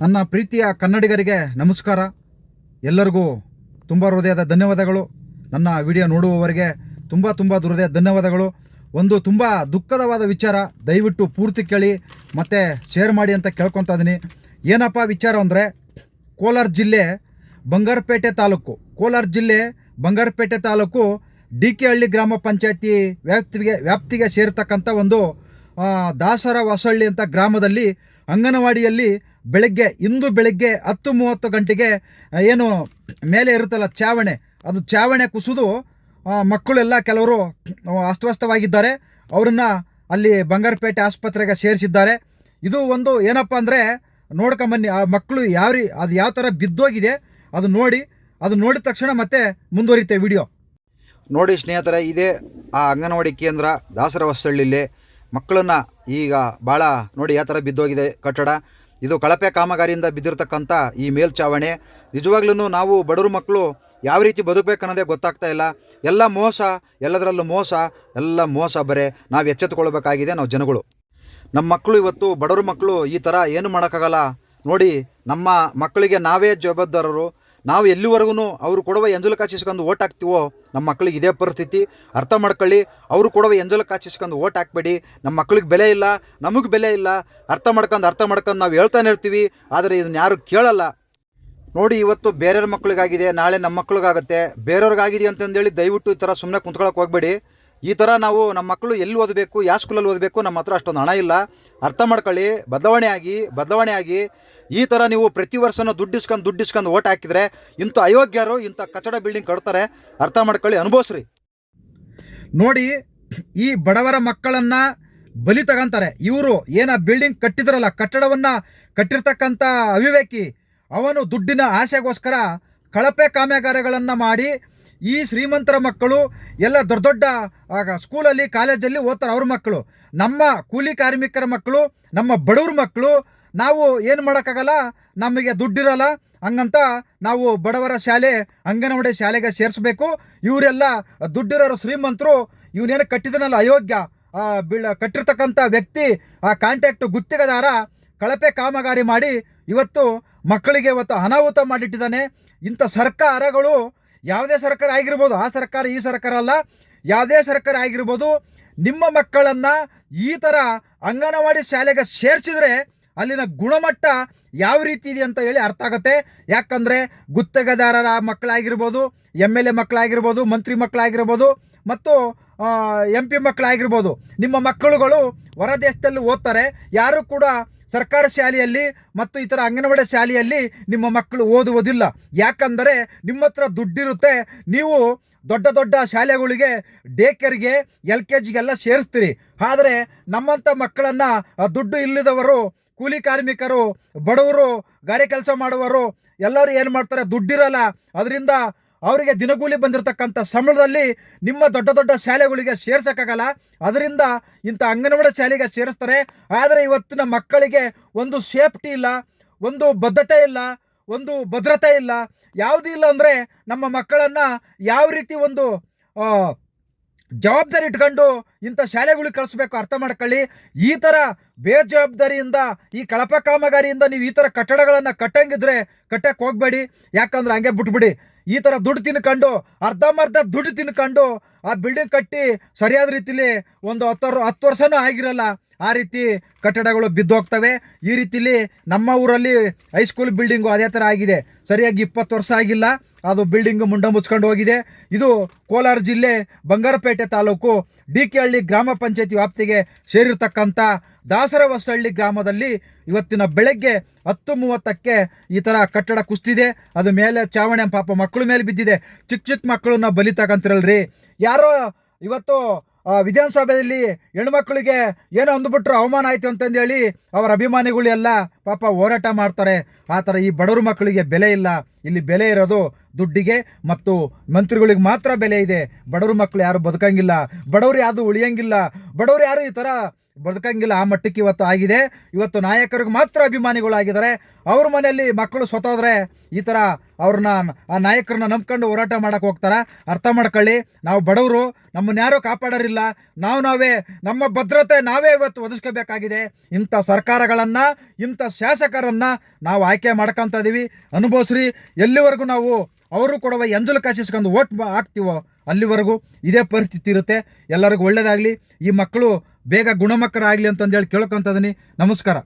ನನ್ನ ಪ್ರೀತಿಯ ಕನ್ನಡಿಗರಿಗೆ ನಮಸ್ಕಾರ. ಎಲ್ಲರಿಗೂ ತುಂಬ ಹೃದಯದ ಧನ್ಯವಾದಗಳು. ನನ್ನ ವಿಡಿಯೋ ನೋಡುವವರಿಗೆ ತುಂಬ ತುಂಬ ಹೃದಯ ಧನ್ಯವಾದಗಳು. ಒಂದು ತುಂಬ ದುಃಖದವಾದ ವಿಚಾರ, ದಯವಿಟ್ಟು ಪೂರ್ತಿ ಕೇಳಿ, ಮತ್ತು ಶೇರ್ ಮಾಡಿ ಅಂತ ಕೇಳ್ಕೊತಾ ಇದ್ದೀನಿ ಏನಪ್ಪ ವಿಚಾರ ಅಂದರೆ, ಕೋಲಾರ ಜಿಲ್ಲೆ ಬಂಗಾರಪೇಟೆ ತಾಲೂಕು. ಕೋಲಾರ ಜಿಲ್ಲೆ ಬಂಗಾರಪೇಟೆ ತಾಲೂಕು ಡಿ ಕೆ ಹಳ್ಳಿ ಗ್ರಾಮ ಪಂಚಾಯತಿ ವ್ಯಾಪ್ತಿಗೆ ವ್ಯಾಪ್ತಿಗೆ ಸೇರ್ತಕ್ಕಂಥ ಒಂದು ದಾಸರ ಹೊಸಳ್ಳಿ ಅಂತ ಗ್ರಾಮದಲ್ಲಿ ಅಂಗನವಾಡಿಯಲ್ಲಿ ಬೆಳಗ್ಗೆ, ಇಂದು ಬೆಳಗ್ಗೆ ಹತ್ತು ಮೂವತ್ತು ಗಂಟೆಗೆ ಏನು ಮೇಲೆ ಇರುತ್ತಲ್ಲ ಚಾವಣೆ, ಅದು ಚಾವಣೆ ಕುಸಿದು ಮಕ್ಕಳೆಲ್ಲ ಕೆಲವರು ಅಸ್ತವ್ಯಸ್ತವಾಗಿದ್ದಾರೆ. ಅವರನ್ನು ಅಲ್ಲಿ ಬಂಗಾರಪೇಟೆ ಆಸ್ಪತ್ರೆಗೆ ಸೇರಿಸಿದ್ದಾರೆ. ಇದು ಒಂದು ಏನಪ್ಪ ಅಂದರೆ ನೋಡ್ಕೊಂಬನ್ನಿ ಆ ಮಕ್ಕಳು ಯಾವ ರೀ ಅದು ಯಾವ ಥರ ಬಿದ್ದೋಗಿದೆ, ಅದು ನೋಡಿ, ಅದು ನೋಡಿದ ತಕ್ಷಣ ಮತ್ತೆ ಮುಂದುವರಿಯುತ್ತೆ ವಿಡಿಯೋ. ನೋಡಿ ಸ್ನೇಹಿತರೆ, ಇದೇ ಆ ಅಂಗನವಾಡಿ ಕೇಂದ್ರ ದಾಸರ ಹೊಸಳ್ಳಿಲಿ. ಮಕ್ಕಳನ್ನು ಈಗ ಭಾಳ ನೋಡಿ ಯಾವ ಥರ ಬಿದ್ದೋಗಿದೆ ಕಟ್ಟಡ. ಇದು ಕಳಪೆ ಕಾಮಗಾರಿಯಿಂದ ಬಿದ್ದಿರತಕ್ಕಂಥ ಈ ಮೇಲ್ಚಾವಣಿ. ನಿಜವಾಗ್ಲೂ ನಾವು ಬಡವರು ಮಕ್ಕಳು ಯಾವ ರೀತಿ ಬದುಕಬೇಕನ್ನೋದೇ ಗೊತ್ತಾಗ್ತಾ ಇಲ್ಲ. ಎಲ್ಲ ಮೋಸ, ಎಲ್ಲದರಲ್ಲೂ ಮೋಸ, ಎಲ್ಲ ಮೋಸ ಬರೇ ನಾವು ಎಚ್ಚೆತ್ತುಕೊಳ್ಬೇಕಾಗಿದೆ ನಾವು ಜನಗಳು. ನಮ್ಮ ಮಕ್ಕಳು ಇವತ್ತು ಬಡವ್ರ ಮಕ್ಕಳು ಈ ಥರ ಏನು ಮಾಡೋಕ್ಕಾಗಲ್ಲ. ನೋಡಿ ನಮ್ಮ ಮಕ್ಕಳಿಗೆ ನಾವೇ ಜವಾಬ್ದಾರರು. ನಾವು ಎಲ್ಲಿವರೆಗೂ ಅವರು ಕೊಡುವ ಎಂಜಲ ಕಾಚಿಸ್ಕೊಂಡು ಓಟ್ ಹಾಕ್ತೀವೋ, ನಮ್ಮ ಮಕ್ಕಳಿಗೆ ಇದೇ ಪರಿಸ್ಥಿತಿ. ಅರ್ಥ ಮಾಡ್ಕೊಳ್ಳಿ, ಅವರು ಕೊಡುವ ಎಂಜಲ ಕಾಚಿಸ್ಕೊಂಡು ಓಟ್ ಹಾಕ್ಬೇಡಿ. ನಮ್ಮ ಮಕ್ಕಳಿಗೆ ಬೆಲೆ ಇಲ್ಲ, ನಮಗೆ ಬೆಲೆ ಇಲ್ಲ. ಅರ್ಥ ಮಾಡ್ಕೊಂಡು ಅರ್ಥ ಮಾಡ್ಕೊಂಡು ನಾವು ಹೇಳ್ತಾನೆ ಇರ್ತೀವಿ, ಆದರೆ ಇದನ್ನ ಯಾರು ಕೇಳಲ್ಲ. ನೋಡಿ, ಇವತ್ತು ಬೇರೆಯವ್ರ ಮಕ್ಕಳಿಗಾಗಿದೆ ನಾಳೆ ನಮ್ಮ ಮಕ್ಕಳಿಗಾಗುತ್ತೆ ಬೇರೆಯವ್ರಿಗಾಗಿದೆ ಅಂತಂದೇಳಿ ದಯವಿಟ್ಟು ಈ ಥರ ಸುಮ್ಮನೆ ಕುಂತ್ಕೊಳ್ಳೋಕೆ ಹೋಗ್ಬೇಡಿ. ಈ ಥರ ನಾವು ನಮ್ಮ ಮಕ್ಕಳು ಎಲ್ಲಿ ಓದಬೇಕು, ಯಾವ ಸ್ಕೂಲಲ್ಲಿ ಓದಬೇಕು, ನಮ್ಮ ಹತ್ರ ಅಷ್ಟೊಂದು ಹಣ ಇಲ್ಲ. ಅರ್ಥ ಮಾಡ್ಕೊಳ್ಳಿ, ಬದಲಾವಣೆ ಆಗಿ ಬದಲಾವಣೆ ಆಗಿ. ಈ ಥರ ನೀವು ಪ್ರತಿ ವರ್ಷನೂ ದುಡ್ಡಿಸ್ಕೊಂಡು ದುಡ್ಡಿಸ್ಕೊಂಡು ಓಟ್ ಹಾಕಿದರೆ ಇಂಥ ಅಯೋಗ್ಯರು, ಇಂಥ ಕಚಡ ಬಿಲ್ಡಿಂಗ್ ಕಟ್ತಾರೆ, ಅರ್ಥ ಮಾಡ್ಕೊಳ್ಳಿ, ಅನುಭವಿಸ್ರಿ. ನೋಡಿ, ಈ ಬಡವರ ಮಕ್ಕಳನ್ನ ಬಲಿ ತಗೊಂತಾರೆ. ಇವರು ಏನ ಬಿಲ್ಡಿಂಗ್ ಕಟ್ಟಿದ್ರಲ್ಲ, ಕಟ್ಟಡವನ್ನ ಕಟ್ಟಿರ್ತಕ್ಕಂಥ ಅವಿವೇಕಿ, ಅವನು ದುಡ್ಡಿನ ಆಸೆಗೋಸ್ಕರ ಕಳಪೆ ಕಾಮಗಾರಿಗಳನ್ನು ಮಾಡಿ ಈ ಶ್ರೀಮಂತರ ಮಕ್ಕಳು, ಎಲ್ಲ ದೊಡ್ಡ ದೊಡ್ಡ ಸ್ಕೂಲಲ್ಲಿ ಕಾಲೇಜಲ್ಲಿ ಓದ್ತಾರೆ ಅವ್ರ ಮಕ್ಕಳು. ನಮ್ಮ ಕೂಲಿ ಕಾರ್ಮಿಕರ ಮಕ್ಕಳು, ನಮ್ಮ ಬಡವ್ರ ಮಕ್ಕಳು ನಾವು ಏನು ಮಾಡೋಕ್ಕಾಗಲ್ಲ, ನಮಗೆ ದುಡ್ಡಿರಲ್ಲ, ಹಂಗಂತ ನಾವು ಬಡವರ ಶಾಲೆ, ಅಂಗನವಾಡಿ ಶಾಲೆಗೆ ಸೇರಿಸ್ಬೇಕು. ಇವರೆಲ್ಲ ದುಡ್ಡಿರೋರು ಶ್ರೀಮಂತರು, ಇವನೇನು ಕಟ್ಟಿದನಲ್ಲ ಅಯೋಗ್ಯ ಬೀಳ, ಕಟ್ಟಿರ್ತಕ್ಕಂಥ ವ್ಯಕ್ತಿ, ಆ ಕಾಂಟ್ಯಾಕ್ಟ್ ಗುತ್ತಿಗೆದಾರ, ಕಳಪೆ ಕಾಮಗಾರಿ ಮಾಡಿ ಇವತ್ತು ಮಕ್ಕಳಿಗೆ ಇವತ್ತು ಅನಾಹುತ ಮಾಡಿಟ್ಟಿದ್ದಾನೆ. ಇಂಥ ಸರ್ಕಾರಗಳು ಯಾವುದೇ ಸರ್ಕಾರ ಆಗಿರ್ಬೋದು, ಆ ಸರ್ಕಾರ, ಈ ಸರ್ಕಾರ ಅಲ್ಲ, ಯಾವುದೇ ಸರ್ಕಾರ ಆಗಿರ್ಬೋದು, ನಿಮ್ಮ ಮಕ್ಕಳನ್ನು ಈ ಥರ ಅಂಗನವಾಡಿ ಶಾಲೆಗೆ ಸೇರಿಸಿದ್ರೆ ಅಲ್ಲಿನ ಗುಣಮಟ್ಟ ಯಾವ ರೀತಿ ಇದೆ ಅಂತ ಹೇಳಿ ಅರ್ಥ ಆಗುತ್ತೆ. ಯಾಕಂದರೆ ಗುತ್ತಿಗೆದಾರರ ಮಕ್ಕಳಾಗಿರ್ಬೋದು, ಎಂ ಎಲ್ ಎ ಮಕ್ಕಳಾಗಿರ್ಬೋದು, ಮಂತ್ರಿ ಮಕ್ಕಳಾಗಿರ್ಬೋದು, ಮತ್ತು ಎಂ ಪಿ ಮಕ್ಕಳಾಗಿರ್ಬೋದು, ನಿಮ್ಮ ಮಕ್ಕಳುಗಳು ಹೊರ ದೇಶದಲ್ಲಿ ಓದ್ತಾರೆ. ಯಾರು ಕೂಡ ಸರ್ಕಾರಿ ಶಾಲೆಯಲ್ಲಿ ಮತ್ತು ಇತರ ಅಂಗನವಾಡಿ ಶಾಲೆಯಲ್ಲಿ ನಿಮ್ಮ ಮಕ್ಕಳು ಓದುವುದಿಲ್ಲ. ಯಾಕಂದರೆ ನಿಮ್ಮ ಹತ್ರ ದುಡ್ಡಿರುತ್ತೆ. ನೀವು ದೊಡ್ಡ ದೊಡ್ಡ ಶಾಲೆಗಳಿಗೆ ಡೇ ಕೇರ್ಗೆ ಎಲ್ ಕೆ ಜಿಗೆಲ್ಲ ಸೇರಿಸ್ತೀರಿ. ಆದರೆ ನಮ್ಮಂಥ ಮಕ್ಕಳನ್ನು ದುಡ್ಡು ಇಲ್ಲದವರು ಕೂಲಿ ಕಾರ್ಮಿಕರು, ಬಡವರು, ಗಾರೆ ಕೆಲಸ ಮಾಡುವವರು, ಎಲ್ಲರೂ ಏನು ಮಾಡ್ತಾರೆ? ದುಡ್ಡಿರಲ್ಲ. ಅದರಿಂದ ಅವರಿಗೆ ದಿನಗೂಲಿ ಬಂದಿರತಕ್ಕಂಥ ಸಂಬಳದಲ್ಲಿ ನಿಮ್ಮ ದೊಡ್ಡ ದೊಡ್ಡ ಶಾಲೆಗಳಿಗೆ ಸೇರ್ಸೋಕ್ಕಾಗಲ್ಲ. ಅದರಿಂದ ಇಂಥ ಅಂಗನವಾಡಿ ಶಾಲೆಗೆ ಸೇರಿಸ್ತಾರೆ. ಆದರೆ ಇವತ್ತಿನ ಮಕ್ಕಳಿಗೆ ಒಂದು ಸೇಫ್ಟಿ ಇಲ್ಲ, ಒಂದು ಬದ್ಧತೆ ಇಲ್ಲ, ಒಂದು ಭದ್ರತೆ ಇಲ್ಲ. ಯಾವುದೂ ಇಲ್ಲ ಅಂದರೆ ನಮ್ಮ ಮಕ್ಕಳನ್ನು ಯಾವ ರೀತಿ ಒಂದು ಜವಾಬ್ದಾರಿ ಇಟ್ಕೊಂಡು ಇಂಥ ಶಾಲೆಗಳಿಗೆ ಕಳಿಸ್ಬೇಕು ಅರ್ಥ ಮಾಡ್ಕೊಳ್ಳಿ. ಈ ಥರ ಬೇಜವಾಬ್ದಾರಿಯಿಂದ, ಈ ಕಳಪೆ ಕಾಮಗಾರಿಯಿಂದ ನೀವು ಈ ಥರ ಕಟ್ಟಡಗಳನ್ನು ಕಟ್ಟಂಗಿದ್ರೆ ಕಟ್ಟಕ್ಕೆ ಹೋಗಬೇಡಿ. ಯಾಕಂದ್ರೆ ಹಂಗೆ ಬಿಟ್ಬಿಡಿ. ಈ ಥರ ದುಡ್ಡು ತಿನ್ಕೊಂಡು, ಅರ್ಧಂಬರ್ಧ ದುಡ್ಡು ತಿನ್ಕೊಂಡು ಆ ಬಿಲ್ಡಿಂಗ್ ಕಟ್ಟಿ ಸರಿಯಾದ ರೀತಿಲಿ ಒಂದು ಹತ್ತು ಹತ್ತು ವರ್ಷನೂ ಆಗಿರಲ್ಲ. ಆ ರೀತಿ ಕಟ್ಟಡಗಳು ಬಿದ್ದೋಗ್ತವೆ. ಈ ರೀತಿಲಿ ನಮ್ಮ ಊರಲ್ಲಿ ಹೈಸ್ಕೂಲ್ ಬಿಲ್ಡಿಂಗು ಅದೇ ಥರ ಆಗಿದೆ. ಸರಿಯಾಗಿ ಇಪ್ಪತ್ತು ವರ್ಷ ಆಗಿಲ್ಲ. ಅದು ಬಿಲ್ಡಿಂಗ್ ಮುಂಡ ಮುಚ್ಕೊಂಡು ಹೋಗಿದೆ. ಇದು ಕೋಲಾರ ಜಿಲ್ಲೆ ಬಂಗಾರಪೇಟೆ ತಾಲೂಕು ಡಿ ಕೆ ಹಳ್ಳಿ ಗ್ರಾಮ ಪಂಚಾಯತಿ ವ್ಯಾಪ್ತಿಗೆ ಸೇರಿರ್ತಕ್ಕಂಥ ದಾಸರ ಹೊಸಹಳ್ಳಿ ಗ್ರಾಮದಲ್ಲಿ ಇವತ್ತಿನ ಬೆಳಗ್ಗೆ ಹತ್ತು ಮೂವತ್ತಕ್ಕೆ ಈ ಥರ ಕಟ್ಟಡ ಕುಸ್ತಿದೆ. ಅದು ಮೇಲೆ ಚಾವಣಿ ಪಾಪ ಮಕ್ಕಳ ಮೇಲೆ ಬಿದ್ದಿದೆ. ಚಿಕ್ಕ ಚಿಕ್ಕ ಮಕ್ಕಳನ್ನ ಬಲಿ ತಗೊಂತಿರಲ್ರಿ ಯಾರೋ ಇವತ್ತು ವಿಧಾನಸಭೆಯಲ್ಲಿ ಹೆಣ್ಮಕ್ಳಿಗೆ ಏನೋ ಅಂದ್ಬಿಟ್ರು ಅವಮಾನ ಆಯಿತು ಅಂತಂದೇಳಿ ಅವರ ಅಭಿಮಾನಿಗಳು ಎಲ್ಲ ಪಾಪ ಹೋರಾಟ ಮಾಡ್ತಾರೆ. ಆ ಥರ ಈ ಬಡವ್ರ ಮಕ್ಕಳಿಗೆ ಬೆಲೆ ಇಲ್ಲ. ಇಲ್ಲಿ ಬೆಲೆ ಇರೋದು ದುಡ್ಡಿಗೆ ಮತ್ತು ಮಂತ್ರಿಗಳಿಗೆ ಮಾತ್ರ ಬೆಲೆ ಇದೆ. ಬಡವ್ರ ಮಕ್ಕಳು ಯಾರು ಬದುಕಂಗಿಲ್ಲ. ಬಡವ್ರು ಯಾರು ಉಳಿಯಂಗಿಲ್ಲ. ಬಡವ್ರು ಯಾರು ಈ ಥರ ಬದುಕಂಗಿಲ್ಲ, ಆ ಮಟ್ಟಕ್ಕೆ ಇವತ್ತು ಆಗಿದೆ. ಇವತ್ತು ನಾಯಕರಿಗೆ ಮಾತ್ರ ಅಭಿಮಾನಿಗಳಾಗಿದ್ದಾರೆ. ಅವ್ರ ಮನೆಯಲ್ಲಿ ಮಕ್ಕಳು ಸ್ವತೋದ್ರೆ ಈ ಥರ ಅವ್ರನ್ನ, ಆ ನಾಯಕರನ್ನ ನಂಬ್ಕೊಂಡು ಹೋರಾಟ ಮಾಡೋಕ್ಕೆ ಹೋಗ್ತಾರೆ? ಅರ್ಥ ಮಾಡ್ಕೊಳ್ಳಿ. ನಾವು ಬಡವರು, ನಮ್ಮನ್ನ ಯಾರೂ ಕಾಪಾಡೋರಿಲ್ಲ. ನಾವು ನಾವೇ, ನಮ್ಮ ಭದ್ರತೆ ನಾವೇ ಇವತ್ತು ಒದಗಿಸ್ಕೋಬೇಕಾಗಿದೆ. ಇಂಥ ಸರ್ಕಾರಗಳನ್ನು, ಇಂಥ ಶಾಸಕರನ್ನು ನಾವು ಆಯ್ಕೆ ಮಾಡ್ಕೊತ ಇದೀವಿ. ಅನುಭವಿಸ್ರಿ, ಎಲ್ಲಿವರೆಗೂ ನಾವು ಅವರು ಕೊಡುವ ಎಂಜಲು ಕಾಸಿಸ್ಕೊಂಡು ಓಟ್ ಹಾಕ್ತೀವೋ ಅಲ್ಲಿವರೆಗೂ ಇದೇ ಪರಿಸ್ಥಿತಿ ಇರುತ್ತೆ. ಎಲ್ಲರಿಗೂ ಒಳ್ಳೆಯದಾಗಲಿ ಈ ಮಕ್ಕಳು ಬೇಗ ಗುಣಮುಖರಾಗಲಿ ಅಂತಂದೇಳಿ ಇದ್ದೀನಿ ನಮಸ್ಕಾರ.